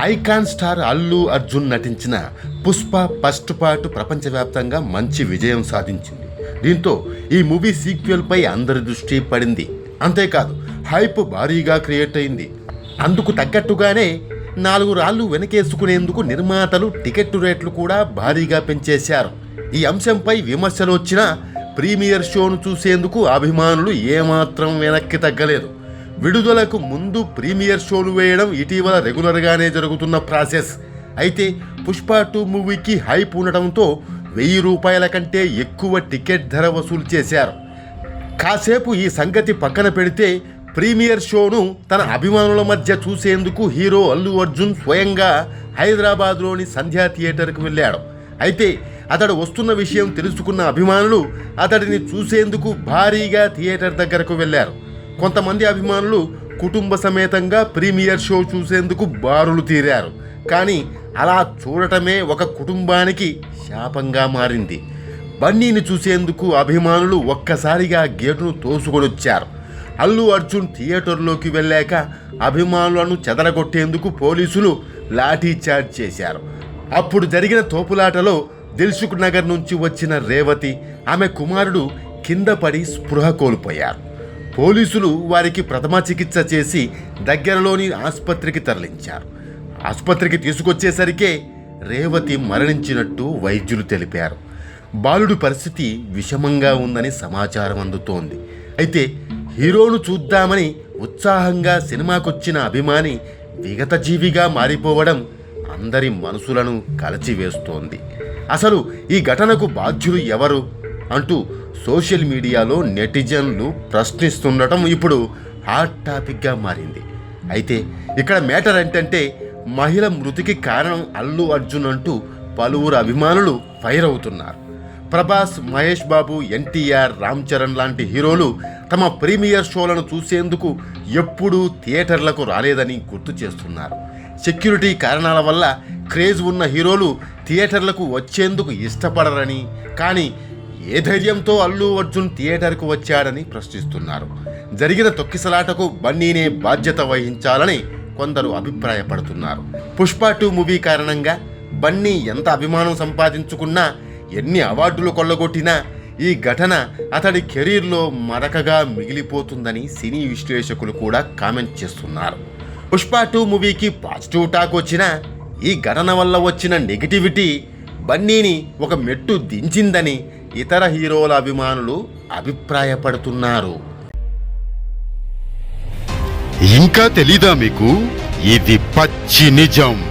Icon star Allu Arjun నటించిన Pushpa first part ప్రపంచవ్యాప్తంగా మంచి విజయం సాధించింది. దీంతో ఈ మూవీ సీక్వెల్పై అందరి దృష్టి పడింది. అంతేకాదు హైప్ భారీగా క్రియేట్ అయింది. అందుకు తగ్గట్టుగానే నాలుగు రాళ్ళు వెనకేసుకునేందుకు నిర్మాతలు టికెట్ రేట్లు కూడా భారీగా పెంచేశారు. ఈ అంశంపై విమర్శలు వచ్చినా ప్రీమియర్ షోను చూసేందుకు అభిమానులు ఏమాత్రం వెనక్కి తగ్గలేదు. విడుదలకు ముందు ప్రీమియర్ షోలు వేయడం ఇటీవల రెగ్యులర్గానే జరుగుతున్న ప్రాసెస్. అయితే పుష్ప టూ మూవీకి హైప్ ఉండటంతో వెయ్యి రూపాయల కంటే ఎక్కువ టికెట్ ధర వసూలు చేశారు. కాసేపు ఈ సంగతి పక్కన పెడితే ప్రీమియర్ షోను తన అభిమానుల మధ్య చూసేందుకు హీరో అల్లు అర్జున్ స్వయంగా హైదరాబాద్లోని సంధ్యా థియేటర్కు వెళ్ళాడు. అయితే అతడు వస్తున్న విషయం తెలుసుకున్న అభిమానులు అతడిని చూసేందుకు భారీగా థియేటర్ దగ్గరకు వెళ్ళారు. కొంతమంది అభిమానులు కుటుంబ సమేతంగా ప్రీమియర్ షో చూసేందుకు బారులు తీరారు. కానీ అలా చూడటమే ఒక కుటుంబానికి శాపంగా మారింది. బన్నీని చూసేందుకు అభిమానులు ఒక్కసారిగా గేటును తోసుకొనొచ్చారు అల్లు అర్జున్ థియేటర్లోకి వెళ్ళాక అభిమానులను చెదరగొట్టేందుకు పోలీసులు లాఠీ చార్జ్ చేశారు. అప్పుడు జరిగిన తోపులాటలో దిల్సుఖ్ నగర్ నుంచి వచ్చిన రేవతి ఆమె కుమారుడు కింద పడి స్పృహ కోల్పోయారు. పోలీసులు వారికి ప్రథమ చికిత్స చేసి దగ్గరలోని ఆసుపత్రికి తరలించారు. ఆసుపత్రికి తీసుకొచ్చేసరికే రేవతి మరణించినట్టు వైద్యులు తెలిపారు. బాలుడి పరిస్థితి విషమంగా ఉందని సమాచారం అందుతోంది. అయితే హీరోను చూద్దామని ఉత్సాహంగా సినిమాకొచ్చిన అభిమాని విగతజీవిగా మారిపోవడం అందరి మనసులను కలచివేస్తోంది. అసలు ఈ ఘటనకు బాధ్యులు ఎవరు అంటూ సోషల్ మీడియాలో నెటిజన్లు ప్రశ్నిస్తుండటం ఇప్పుడు హాట్ టాపిక్గా మారింది. అయితే ఇక్కడ మేటర్ ఏంటంటే మహిళ మృతికి కారణం అల్లు అర్జున్ అంటూ పలువురు అభిమానులు ఫైర్ అవుతున్నారు. ప్రభాస్ మహేష్ బాబు ఎన్టీఆర్ రామ్ చరణ్ లాంటి హీరోలు తమ ప్రీమియర్ షోలను చూసేందుకు ఎప్పుడూ థియేటర్లకు రాలేదని గుర్తు చేస్తున్నారు. సెక్యూరిటీ కారణాల వల్ల క్రేజ్ ఉన్న హీరోలు థియేటర్లకు వచ్చేందుకు ఇష్టపడరని కానీ ఏ ధైర్యంతో అల్లు అర్జున్ థియేటర్కు వచ్చాడని ప్రశ్నిస్తున్నారు. జరిగిన తొక్కిసలాటకు బన్నీనే బాధ్యత వహించాలని కొందరు అభిప్రాయపడుతున్నారు. పుష్ప టూ మూవీ కారణంగా బన్నీ ఎంత అభిమానం సంపాదించుకున్నా ఎన్ని అవార్డులు కొల్లగొట్టినా ఈ ఘటన అతడి కెరీర్లో మరకగా మిగిలిపోతుందని సినీ విశ్లేషకులు కూడా కామెంట్ చేస్తున్నారు. పుష్ప టూ మూవీకి పాజిటివ్ టాక్ వచ్చినా ఈ ఘటన వల్ల వచ్చిన నెగిటివిటీ బన్నీని ఒక మెట్టు దించిందని ఇతర హీరోల అభిమానులు అభిప్రాయపడుతున్నారు. ఇంకా తెలీదా మీకు? ఇది పచ్చి నిజం.